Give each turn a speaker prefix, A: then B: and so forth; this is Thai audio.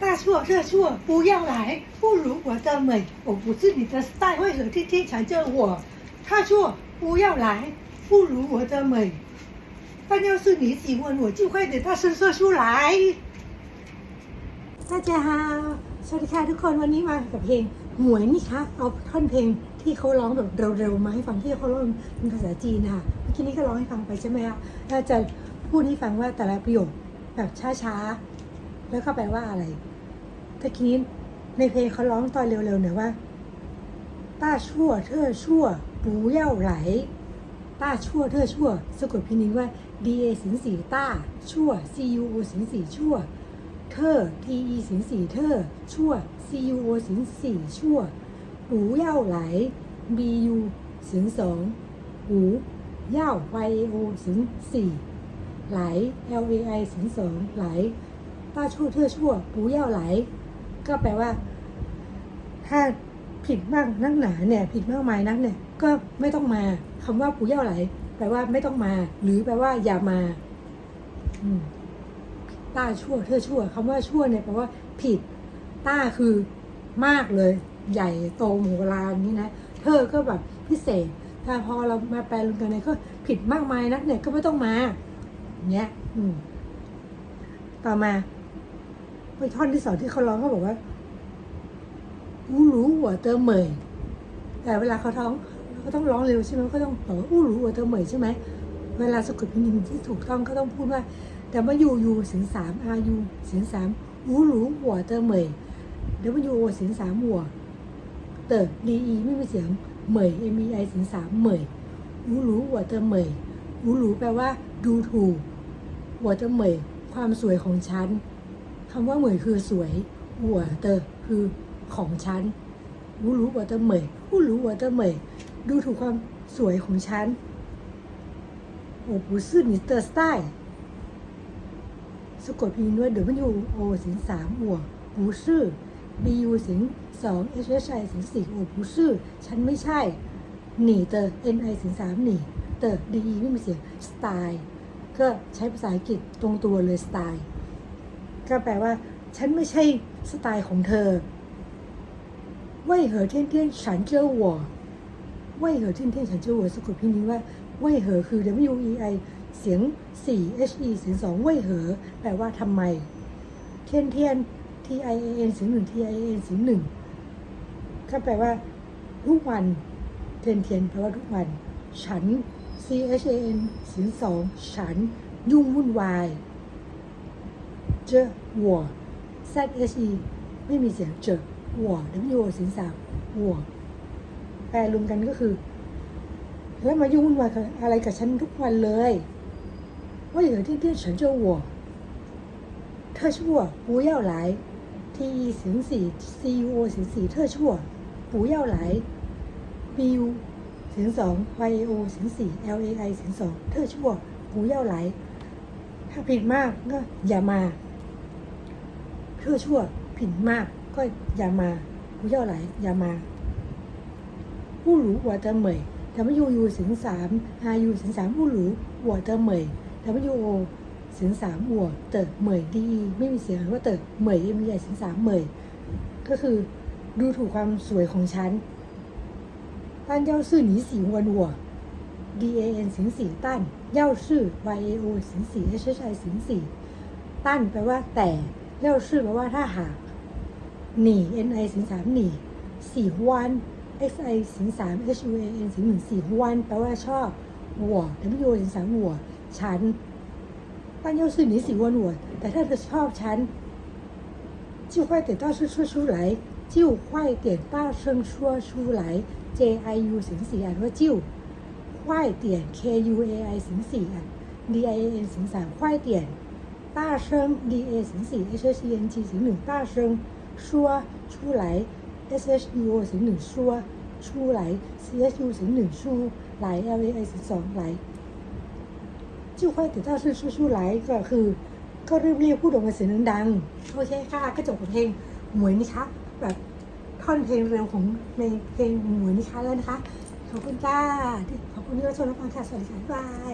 A: 大错特错，不要来，不如我的美，我不是你的 style，为何天天缠着我？大错，不要来，不如我的美。但要是你喜欢我，就快点大声说出来。大家好สวัสดีค่ะทุกคนวันนี้มากับเพลงหมวยนี่คะเอาท่อนเพลงที่เขาร้องแบบเร็วๆมาให้ฟังที่เขาร้องเป็นภาษาจีนนะคะเมื่อกี้นี้ก็ร้องให้ฟังไปใช่ไหมคะแล้วจะพูดให้ฟังว่าแต่ละประโยคแบบช้าๆ แล้วก็แปลว่าอะไรตะกี้นี้ในเพลงเขาร้องตอนเร็วๆหน่อยว่าต้าชั่วเธอชั่วปูเย่าไหลต้าชั่วเธอชั่วสะกดพิมพ์นี้ว่า D A สิงสีต้าชั่ว C U O สิงสีชั่ว เธอ T E สิงสีเธอชั่ว C U O สิงสีชั่วหูเย่าไหล B U สิงสองหูเย่า Y A O สิงสี่ไหล L A I สิงสองไหล ต้าชั่วเธอชั่วหูเย่าไหล ก็แปลว่า ถ้าผิดมากนักหนาเนี่ย ผิดมากมายนักเนี่ย ก็ไม่ต้องมาคำว่าปูเย่าไหล แปลว่าไม่ต้องมา หรือแปลว่า อย่ามาต้าชั่ว เธอชั่วคำว่าชั่วเนี่ยแปลว่า ผิด ต้าคือมากเลย ใหญ่โตโมโหลานนี้นะเธอก็แบบพิเศษ ถ้าพอเรามาแปลรวมกันเนี่ยก็ผิดมากมายนักเนี่ยก็ไม่ต้องมาเงี้ย อืม ต่อมา ไปท่อนที่สองที่เขาร้องเขาบอกว่าอู้หรูหัวเตอเหมยแต่เวลาเขาท้องเขาต้องร้องเร็วใช่ไหมเขาต้องบอกว่าอู้หรูหัวเตอเหมยใช่ไหมเวลาสะกดพิมพ์ที่ถูกต้องก็ต้องพูดว่า แต่ว่ายูยูเสียงสามอายูเสียงสามอูหรูหัวเตอเหมยเดี๋ยวว่ายูโอเสียงสามหัวเตอดีอีไม่มีเสียงเหมยเอ็มไอเสียงสามเหมยอูหรูหัวเตอเหมยอูหรูแปลว่าดูถูกหัวเตอเหมยความสวยของฉัน คำว่าเหมยคือสวยหัวเตอร์คือของฉันรู้รู้ว่าเตอร์เหมยผู้รู้ว่าเตอร์เหมยดูถูกความสวยของฉันโอ้ปูซื่อมิสเตอร์สไตล์สกดพิมพ์ด้วยเดี๋ยวมันอยู่โอเสียงสามหัวปูซื่อบียูเสียงสองเอชเอชไอเสียงสี่โอ้ปูซื่อฉันไม่ใช่ หนีเตอร์เอ็นไอเสียงสามหนีเตอร์ดีไม่มีเสียงสไตล์ก็ใช้ภาษาอังกฤษตรงตัวเลยสไตล์ ก็แปลว่า ฉันไม่ใช่สไตล์ของเธอว่าเหอเทียนเทียนฉันเจ้าหัวว่าเหอเทียนเทียนฉันเจ้าหัวสกุลพินิจว่าว่าเหอคือ W E I เสียง 4 H E เสียง2ว่าเหอ แปลว่าทำไม เทียนเทียน T I A N เสียงหนึ่ง T I A N เสียงหนึ่งก็แปลว่า ทุกวัน เทียนเทียนแปลว่าทุกวัน ฉัน C H A N เสียงสองฉัน ยุ่งวุ่นวาย เจอหัว z h e ไม่มีเสียงเจอหัว w o สินสาวหัว แปลรวมกันก็คือ แล้วมายุ่งวุ่นวายอะไรกับฉันทุกวันเลยว่าอย่างที่เตี้ยฉันเจอหัวเธอชั่วปูเย่าหลทีสิงสี่ c u o สิงสี่เธอชั่วปูเย่าหลาย b u สิงสอง y o สิงสี่ l a i สิงสองเธอชั่วปูเย่าหลถ้าผิดมากก็อย่ามา เอื้อชั่ว ผินมาก ก็อย่ามาผู้เย่าไหลอย่ามา ผู้หลูหัวจะเหมยแต่ไม่ยูยูสิงสามอายูสิงสามผู้หลูหัวจะเหมยแต่ไม่ยูโสิงสามหัวเติเหมยดี ไม่มีเสียงว่าเติเหมยมีใหญ่สิงสามเหมยก็คือดูถูกความสวยของฉันอันเย้าซื่อหนีสีวันหัว D A N สิงสีตั้นเย้าซื่อ Y A O สิงสีเอชชัยสิงสีตั้นแปลว่าแต่ แล้วชื่อมาว่าถ้าหากหนี ni สิงสามหนีสี่วัน xi สิงสาม huan สิงหนึ่งสี่วันแปลว่าชอบหัว w สิงสามหัวฉันตั้งย้าซื่อหนีสี่วันหัวแต่ถ้าเธอชอบฉันจิ้วควายเตี่ยต้าชื่อชื่อชูไหจิ้วควายเตี่ยต้าเชิงชัวชูไห jiu สิงสี่อ่นว่าจิ้วควายเตี่ย ku ai สิงสี่อ่น dian สิงสามควายเตี่ย 大声 D A เสียงสี่ H H E N G เสียงหนึ่ง大声说出来 S H U O เสียงหนึ่ง说出来 C H U เสียงหนึ่งชูไหล L A I เสียงสองไหล จิ้วค่อยแต่ถ้าชื่อชื่อชื่อไลฟ์ก็คือ ก็รีบๆพูดออกมาเสียงดังๆโอเคค่ะก็จบกับเพลงหมวยนี่คะแบบท่อนเพลงเร็วของในเพลงหมวยนี่คะแล้วนะคะ ขอบคุณจ้าที่ขอบคุณที่รับชมรับฟังค่ะสวัสดีค่ะบ๊ายบาย